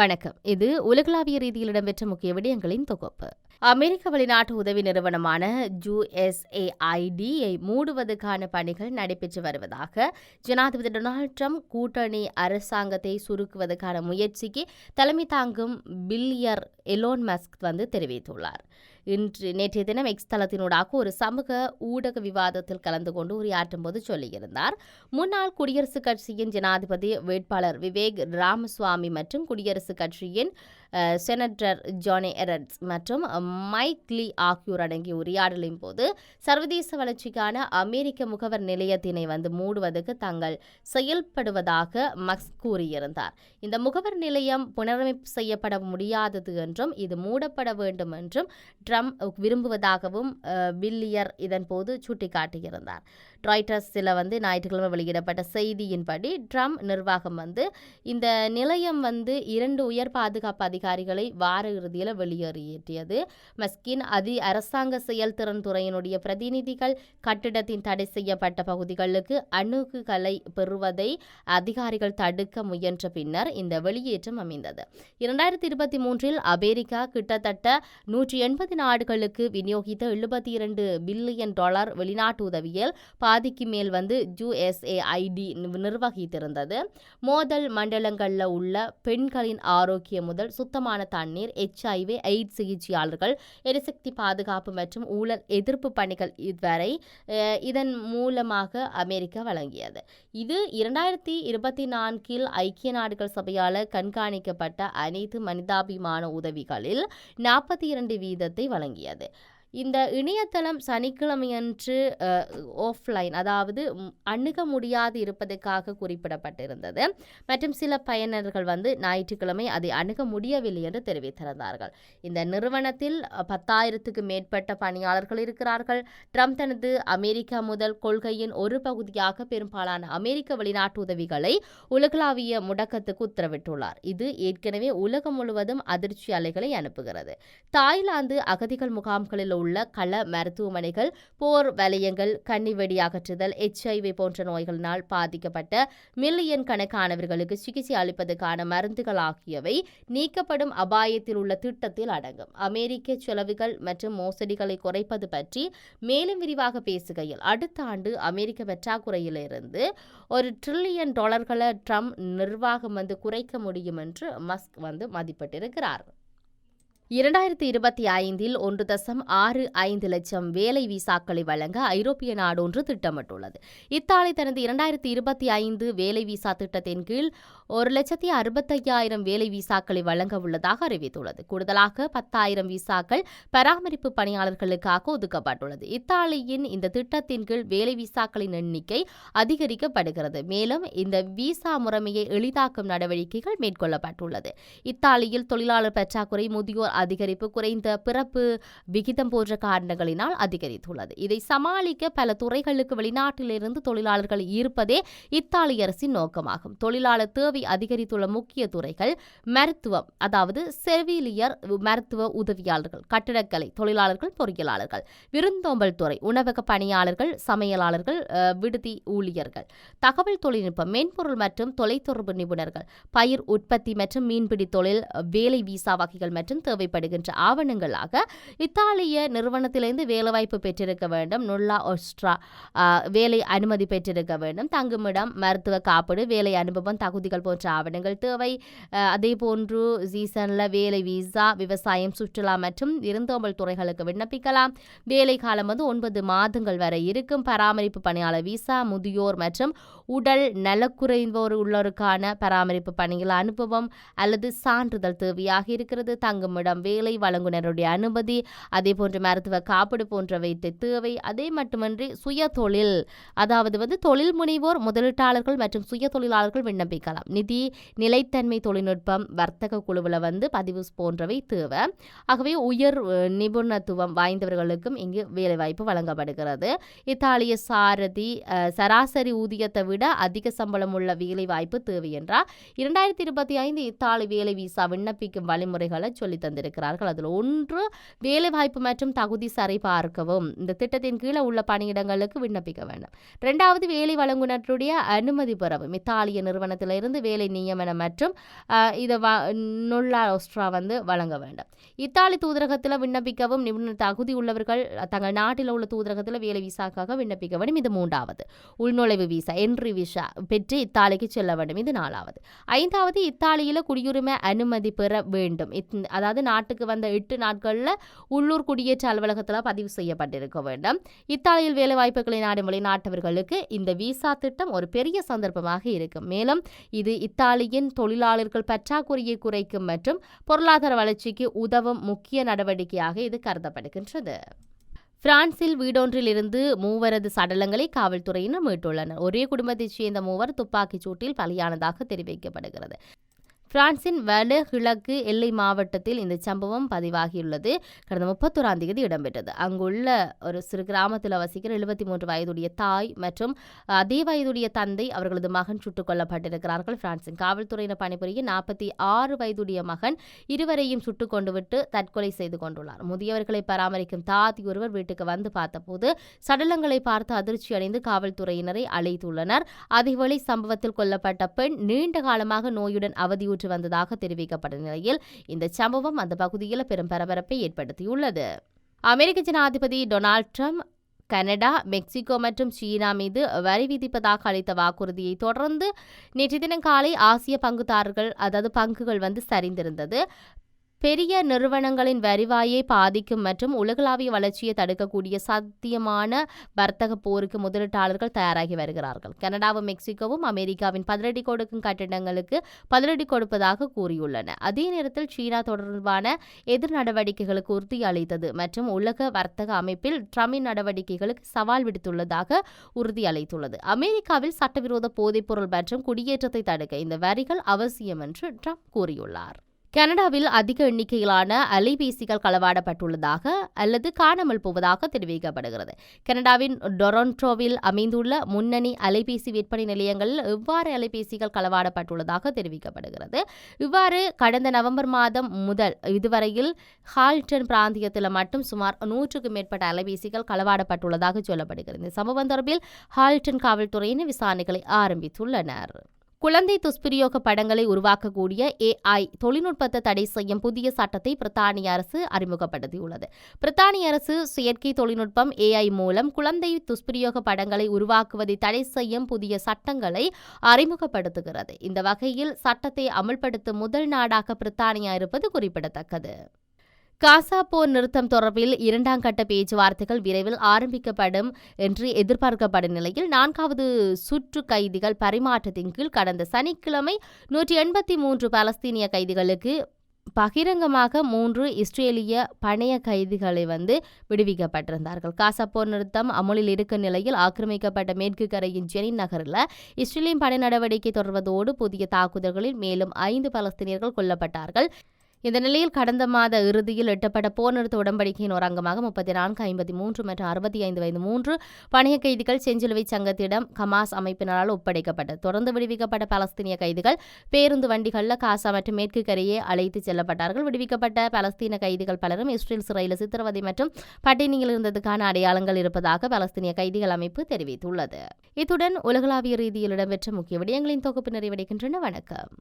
வணக்கம். இது உலகளாவிய ரீதியில் இடம்பெற்ற முக்கிய விடயங்களின் தொகுப்பு. அமெரிக்க வெளிநாட்டு உதவி நிறுவனமான ஜூஎஸ்ஏஐடியை மூடுவதற்கான பணிகள் நடைபெற்று வருவதாக ஜனாதிபதி டொனால்ட் ட்ரம்ப் கூட்டணி அரசாங்கத்தை சுருக்குவதற்கான முயற்சிக்கு தலைமை தாங்கும் பில்லியர் எலோன் மஸ்க் வந்து தெரிவித்துள்ளார். இன்று நேற்றைய தினம் எக்ஸ் தளத்தினூடாக ஒரு சமூக ஊடக விவாதத்தில் கலந்து கொண்டு உரையாற்றும் போது சொல்லியிருந்தார். முன்னாள் குடியரசுக் கட்சியின் ஜனாதிபதி வேட்பாளர் விவேக் ராமசுவாமி மற்றும் குடியரசுக் கட்சியின் செனட்டர் ஜானி எரட்ஸ் மற்றும் மைக் லீ ஆகியோர் அடங்கிய உரையாடலின் போது சர்வதேச வளர்ச்சிக்கான அமெரிக்க முகவர் நிலையத்தினை வந்து மூடுவதற்கு தாங்கள் செயல்படுவதாக மக்ஸ் கூறியிருந்தார். இந்த முகவர் நிலையம் புனரமைப்பு செய்யப்பட முடியாதது என்றும் இது மூடப்பட வேண்டும் என்றும் ட்ரம்ப் விரும்புவதாகவும் பில்லியர் இதன்போது சுட்டிக்காட்டியிருந்தார். ராய்டர்ஸ் சில வந்து ஞாயிற்றுக்கிழமை வெளியிடப்பட்ட செய்தியின்படி ட்ரம்ப் நிர்வாகம் வந்து இந்த நிலையம் வந்து இரண்டு உயர் பாதுகாப்பு அதிகாரிகளை வார இறுதியில் வெளியேறியது மஸ்கின் அதி அரசாங்க செயல்திறன் துறையினுடைய பிரதிநிதிகள் கட்டிடத்தின் தடை செய்யப்பட்ட பகுதிகளுக்கு அணுகுகளை பெறுவதை அதிகாரிகள் தடுக்க முயன்ற பின்னர் இந்த வெளியேற்றம் அமைந்தது. இரண்டாயிரத்தி இருபத்தி மூன்றில் அமெரிக்கா கிட்டத்தட்ட நூற்றி எண்பது நாடுகளுக்கு விநியோகித்த எழுபத்தி இரண்டு பில்லியன் டாலர் வெளிநாட்டு உதவியில் பாதிக்கு மேல் வந்து ஜூஎஸ்ஏஐடி நிர்வகித்திருந்தது. மோதல் மண்டலங்களில் உள்ள பெண்களின் ஆரோக்கியம் முதல் சுத்தமான தண்ணீர் எச்ஐவி எய்ட்ஸ் சிகிச்சையாளர்கள் எரிசக்தி பாதுகாப்பு மற்றும் ஊழல் எதிர்ப்பு பணிகள் இதுவரை இதன் மூலமாக அமெரிக்கா வழங்கியது. இது இரண்டாயிரத்தி இருபத்தி நான்கில் ஐக்கிய நாடுகள் சபையால் கண்காணிக்கப்பட்ட அனைத்து மனிதாபிமான உதவிகளில் நாற்பத்தி இரண்டு வீதத்தை வழங்கியது. இந்த இணையதளம் சனிக்கிழமையன்று ஆஃப்லைன் அதாவது அணுக முடியாது இருப்பதற்காக குறிப்பிடப்பட்டிருந்தது. மற்றும் சில பயனர்கள் வந்து ஞாயிற்றுக்கிழமை அதை அணுக முடியவில்லை என்று தெரிவித்திருந்தார்கள். இந்த நிறுவனத்தில் பத்தாயிரத்துக்கு மேற்பட்ட பணியாளர்கள் இருக்கிறார்கள். ட்ரம்ப் தனது அமெரிக்கா முதல் கொள்கையின் ஒரு பகுதியாக பெரும்பாலான அமெரிக்க வெளிநாட்டு உதவிகளை உலகளாவிய முடக்கத்துக்கு உத்தரவிட்டுள்ளார். இது ஏற்கனவே உலகம் முழுவதும் அதிர்ச்சி அலைகளை அனுப்புகிறது. தாய்லாந்து அகதிகள் முகாம்களில் உள்ள கள மருத்துவமனைகள் போர் வலயங்கள் கன்னிவெடி அகற்றுதல் எச்ஐவி போன்ற நோய்களினால் பாதிக்கப்பட்ட மில்லியன் கணக்கானவர்களுக்கு சிகிச்சை அளிப்பதற்கான மருந்துகள் ஆகியவை நீக்கப்படும் அபாயத்தில் உள்ள திட்டத்தில் அடங்கும். அமெரிக்க செலவுகள் மற்றும் மோசடிகளை குறைப்பது பற்றி மேலும் விரிவாக பேசுகையில் அடுத்த ஆண்டு அமெரிக்க பற்றாக்குறையிலிருந்து ஒரு ட்ரில்லியன் டாலர்களை ட்ரம்ப் நிர்வாகம் வந்து குறைக்க முடியும் என்று மஸ்க் வந்து மதிப்பிட்டிருக்கிறார். இரண்டாயிரத்தி இருபத்தி ஐந்தில் ஒன்று தசம் ஆறு ஐந்து லட்சம் வேலை விசாக்களை வழங்க ஐரோப்பிய நாடொன்று திட்டமிட்டுள்ளது. இத்தாலி தனது இரண்டாயிரத்தி இருபத்தி ஐந்து வேலை விசா திட்டத்தின் கீழ் ஒரு லட்சத்தி அறுபத்தையாயிரம் வேலை விசாக்களை வழங்க உள்ளதாக அறிவித்துள்ளது. கூடுதலாக பத்தாயிரம் விசாக்கள் பராமரிப்பு பணியாளர்களுக்காக ஒதுக்கப்பட்டுள்ளது. இத்தாலியின் இந்த திட்டத்தின் கீழ் வேலை விசாக்களின் எண்ணிக்கை அதிகரிக்கப்படுகிறது. மேலும் இந்த விசா முறைமையை எளிதாக்கும் நடவடிக்கைகள் மேற்கொள்ளப்பட்டுள்ளது. இத்தாலியில் தொழிலாளர் பற்றாக்குறை முதியோர் அதிகரிப்பு குறைந்த பிறப்பு விகிதம் போன்ற காரணங்களினால் அதிகரித்துள்ளது. இதை சமாளிக்க பல துறைகளுக்கு வெளிநாட்டிலிருந்து தொழிலாளர்கள் ஈர்ப்பதே இத்தாலிய அரசின் நோக்கமாகும். தொழிலாளர் தேவை அதிகரித்துள்ள முக்கிய துறைகள் மருத்துவம் அதாவது செவிலியர் மருத்துவ உதவியாளர்கள் கட்டிடக்கலை தொழிலாளர்கள் பொறியியலாளர்கள் விருந்தோம்பல் துறை உணவக பணியாளர்கள் சமையலாளர்கள் விடுதி ஊழியர்கள் தகவல் தொழில்நுட்பம் மென்பொருள் மற்றும் தொலைத்தொடர்பு நிபுணர்கள் பயிர் உற்பத்தி மற்றும் மீன்பிடி தொழில் வேலை விசா வகைகள் மற்றும் தேவை தேவைப்படுகின்ற ஆவணங்களாக இத்தாலிய நிறுவனத்திலிருந்து வேலைவாய்ப்பு பெற்றிருக்க வேண்டும். நுல்லா ஒஸ்ட்ரா வேலை அனுமதி பெற்றிருக்க வேண்டும். தங்குமிடம் மருத்துவ காப்பீடு வேலை அனுபவம் தகுதிகள் போன்ற ஆவணங்கள் தேவை. அதே போன்று சீசனில் வேலை விசா விவசாயம் சுற்றுலா மற்றும் இருந்தோம்பல் துறைகளுக்கு விண்ணப்பிக்கலாம். வேலை காலம் வந்து ஒன்பது மாதங்கள் வரை இருக்கும். பராமரிப்பு பணியாளர் விசா முதியோர் மற்றும் உடல் நலக்குறைந்தோர் உள்ளோருக்கான பராமரிப்பு பணிகள் அனுபவம் அல்லது சான்றிதழ் தேவையாக இருக்கிறது. தங்குமிடம் மூலம் வேலை வழங்குனருடைய அனுமதி அதே போன்ற மருத்துவ காப்பீடு போன்றவை தேவை. அதே மட்டுமன்றி சுய தொழில் அதாவது வந்து தொழில் முனைவோர் முதலீட்டாளர்கள் மற்றும் சுய தொழிலாளர்கள் விண்ணப்பிக்கலாம். நிதி நிலைத்தன்மை தொழில்நுட்பம் வர்த்தக குழுவில் வந்து பதிவு போன்றவை தேவை. ஆகவே உயர் நிபுணத்துவம் வாய்ந்தவர்களுக்கும் இங்கு வேலைவாய்ப்பு வழங்கப்படுகிறது. இத்தாலிய சாரதி சராசரி ஊதியத்தை விட அதிக சம்பளம் உள்ள வேலை வாய்ப்பு தேவை என்றால் இரண்டாயிரத்தி இருபத்தி ஐந்து இத்தாலி வேலை விசா விண்ணப்பிக்கும் வழிமுறைகளை சொல்லி தந்திருக்கிறார் தெரிவித்திருக்கிறார்கள் அதில் ஒன்று வேலைவாய்ப்பு மற்றும் தகுதி சரிபார்க்கவும் இந்த திட்டத்தின் கீழே உள்ள பணியிடங்களுக்கு விண்ணப்பிக்க வேண்டும். இரண்டாவது வேலை வழங்குனருடைய அனுமதி பெறவும். இத்தாலிய நிறுவனத்திலிருந்து வேலை நியமனம் மற்றும் இதை ஒஸ்ட்ரா வந்து வழங்க வேண்டும். இத்தாலி தூதரகத்தில் விண்ணப்பிக்கவும் நிபுணர் தகுதி உள்ளவர்கள் தங்கள் நாட்டில் உள்ள தூதரகத்தில் வேலை விசாக்காக விண்ணப்பிக்க வேண்டும். இது மூன்றாவது உள்நுழைவு விசா என்ட்ரி விசா பெற்று இத்தாலிக்கு செல்ல வேண்டும். இது நாலாவது. ஐந்தாவது இத்தாலியில் குடியுரிமை அனுமதி பெற வேண்டும். இத்- அதாவது நாட்டுக்கு வந்த எட்டு நாட்களில் உள்ளூர் குடியேற்ற அலுவலகத்தில் பதிவு செய்யப்பட்டிருக்க வேண்டும். இத்தாலியில் வேலைவாய்ப்புகளை நாடும் வெளிநாட்டவர்களுக்கு இந்த விசா திட்டம் ஒரு பெரிய சந்தர்ப்பமாக இருக்கும். மேலும் இது இத்தாலியின் தொழிலாளர்கள் பற்றாக்குறையை குறைக்கும் மற்றும் பொருளாதார வளர்ச்சிக்கு உதவும் முக்கிய நடவடிக்கையாக இது கருதப்படுகின்றது. பிரான்சில் வீடொன்றில் இருந்து மூவரது சடலங்களை காவல்துறையினர் மீட்டுள்ளனர். ஒரே குடும்பத்தைச் சேர்ந்த மூவர் துப்பாக்கிச் சூட்டில் பலியானதாக தெரிவிக்கப்படுகிறது. பிரான்சின் வட கிழக்கு எல்லை மாவட்டத்தில் இந்த சம்பவம் பதிவாகியுள்ளது. கடந்த முப்பத்தோராம் தேதி இடம்பெற்றது. அங்குள்ள ஒரு சிறு கிராமத்தில் வசிக்கிற எழுபத்தி மூன்று வயதுடைய தாய் மற்றும் அதே வயதுடைய தந்தை அவர்களது மகன் சுட்டுக் கொல்லப்பட்டிருக்கிறார்கள். பிரான்சின் காவல்துறையினர் பணிபுரிய நாற்பத்தி ஆறு வயதுடைய மகன் இருவரையும் சுட்டுக் கொண்டு விட்டு தற்கொலை செய்து கொண்டுள்ளார். முதியவர்களை பராமரிக்கும் தாதி ஒருவர் வீட்டுக்கு வந்து பார்த்தபோது சடலங்களை பார்த்து அதிர்ச்சி அடைந்து காவல்துறையினரை அழைத்துள்ளனர். அதேவேளை சம்பவத்தில் கொல்லப்பட்ட பெண் நீண்ட காலமாக நோயுடன் அவதியுற்று வந்ததாக தெரிவிக்கப்பட்ட நிலையில் இந்த சம்பவம் அந்த பகுதியில் பெரும் பரபரப்பை ஏற்படுத்தியுள்ளது. அமெரிக்க ஜனாதிபதி டொனால்ட் ட்ரம்ப் கனடா மெக்சிகோ மற்றும் சீனா மீது வரி விதிப்பதாக அளித்த வாக்குறுதியை தொடர்ந்து நேற்று தினம் காலை ஆசிய பங்குதாரர்கள் அதாவது பங்குகள் வந்து சரிந்திருந்தது. பெரிய நிறுவனங்களின் வருவாயை பாதிக்கும் மற்றும் உலகளாவிய வளர்ச்சியை தடுக்கக்கூடிய சாத்தியமான வர்த்தக போருக்கு முதலீட்டாளர்கள் தயாராகி வருகிறார்கள். கனடாவும் மெக்சிகோவும் அமெரிக்காவின் பதிலடி கொடுக்கும் கட்டிடங்களுக்கு பதிலடி கொடுப்பதாக கூறியுள்ளன. அதே நேரத்தில் சீனா தொடர்பான எதிர் நடவடிக்கைகளுக்கு உறுதியளித்தது மற்றும் உலக வர்த்தக அமைப்பில் ட்ரம்பின் நடவடிக்கைகளுக்கு சவால் விடுத்துள்ளதாக உறுதியளித்துள்ளது அமெரிக்காவில் சட்டவிரோத போதைப்பொருள் மற்றும் குடியேற்றத்தை தடுக்க இந்த வரிகள் அவசியம் என்று ட்ரம்ப் கூறியுள்ளார். கனடாவில் அதிக எண்ணிக்கையிலான அலைபேசிகள் களவாடப்பட்டுள்ளதாக அல்லது காணாமல் போவதாக தெரிவிக்கப்படுகிறது. கனடாவின் டொரண்டோவில் அமைந்துள்ள முன்னணி அலைபேசி விற்பனை நிலையங்களில் எவ்வாறு அலைபேசிகள் களவாடப்பட்டுள்ளதாக தெரிவிக்கப்படுகிறது. இவ்வாறு கடந்த நவம்பர் மாதம் முதல் இதுவரையில் ஹால்டன் பிராந்தியத்தில் மட்டும் சுமார் நூற்றுக்கும் மேற்பட்ட அலைபேசிகள் களவாடப்பட்டுள்ளதாக சொல்லப்படுகிறது. இந்த சம்பவம் தொடர்பில் ஹால்டன் காவல்துறையினர் விசாரணைகளை ஆரம்பித்துள்ளனர். குழந்தை துஷ்பிரயோக படங்களை உருவாக்கக்கூடிய ஏஐ தொழில்நுட்பத்தை தடை செய்யும் புதிய சட்டத்தை பிரித்தானிய அரசு அறிமுகப்படுத்தியுள்ளது. பிரித்தானிய அரசு செயற்கை தொழில்நுட்பம் ஏஐ மூலம் குழந்தை துஷ்பிரயோக படங்களை உருவாக்குவதை தடை செய்யும் புதிய சட்டங்களை அறிமுகப்படுத்துகிறது. இந்த வகையில் சட்டத்தை அமல்படுத்தும் முதல் நாடாக பிரித்தானியா இருப்பது குறிப்பிடத்தக்கது. காசா போர் நிறுத்தம் தொடர்பில் இரண்டாம் கட்ட பேச்சுவார்த்தைகள் விரைவில் ஆரம்பிக்கப்படும் என்று எதிர்பார்க்கப்படும் நிலையில் நான்காவது சுற்று கைதிகள் பரிமாற்றத்தின் கீழ் கடந்த சனிக்கிழமை நூற்றி எண்பத்தி மூன்று பலஸ்தீனிய கைதிகளுக்கு பகிரங்கமாக மூன்று இஸ்ரேலிய பணைய கைதிகளை வந்து விடுவிக்கப்பட்டிருந்தார்கள். காசா போர் நிறுத்தம் அமுலில் இருக்கும் நிலையில் ஆக்கிரமிக்கப்பட்ட மேற்கு கரையின் ஜெனின் நகரில் இஸ்ரேலின் படை நடவடிக்கை தொடர்வதோடு புதிய தாக்குதல்களில் மேலும் ஐந்து பலஸ்தீனியர்கள் கொல்லப்பட்டார்கள். இந்த நிலையில் கடந்த மாத இறுதியில் எட்டப்பட்ட போர்நிறுத்த உடன்படிக்கையின் ஒரு அங்கமாக முப்பத்தி நான்கு ஐம்பத்தி மூன்று மற்றும் அறுபத்தி ஐந்து வயது மூன்று பணிய கைதிகள் செஞ்சிலுவை சங்கத்திடம் கமாஸ் அமைப்பினரால் ஒப்படைக்கப்பட்டது. தொடர்ந்து விடுவிக்கப்பட்ட பலஸ்தீனிய கைதிகள் பேருந்து வண்டிகளில் காசா மற்றும் மேற்கு கரையே அழைத்து செல்லப்பட்டார்கள். விடுவிக்கப்பட்ட பலஸ்தீன கைதிகள் பலரும் இஸ்ரேல் சிறையில் சித்திரவதை மற்றும் பட்டினியில் இருந்ததுக்கான அடையாளங்கள் இருப்பதாக பலஸ்தீனிய கைதிகள் அமைப்பு தெரிவித்துள்ளது. இத்துடன் உலகளாவிய ரீதியில் இடம்பெற்ற முக்கிய விடயங்களின் தொகுப்பு நிறைவடைகின்றன. வணக்கம்.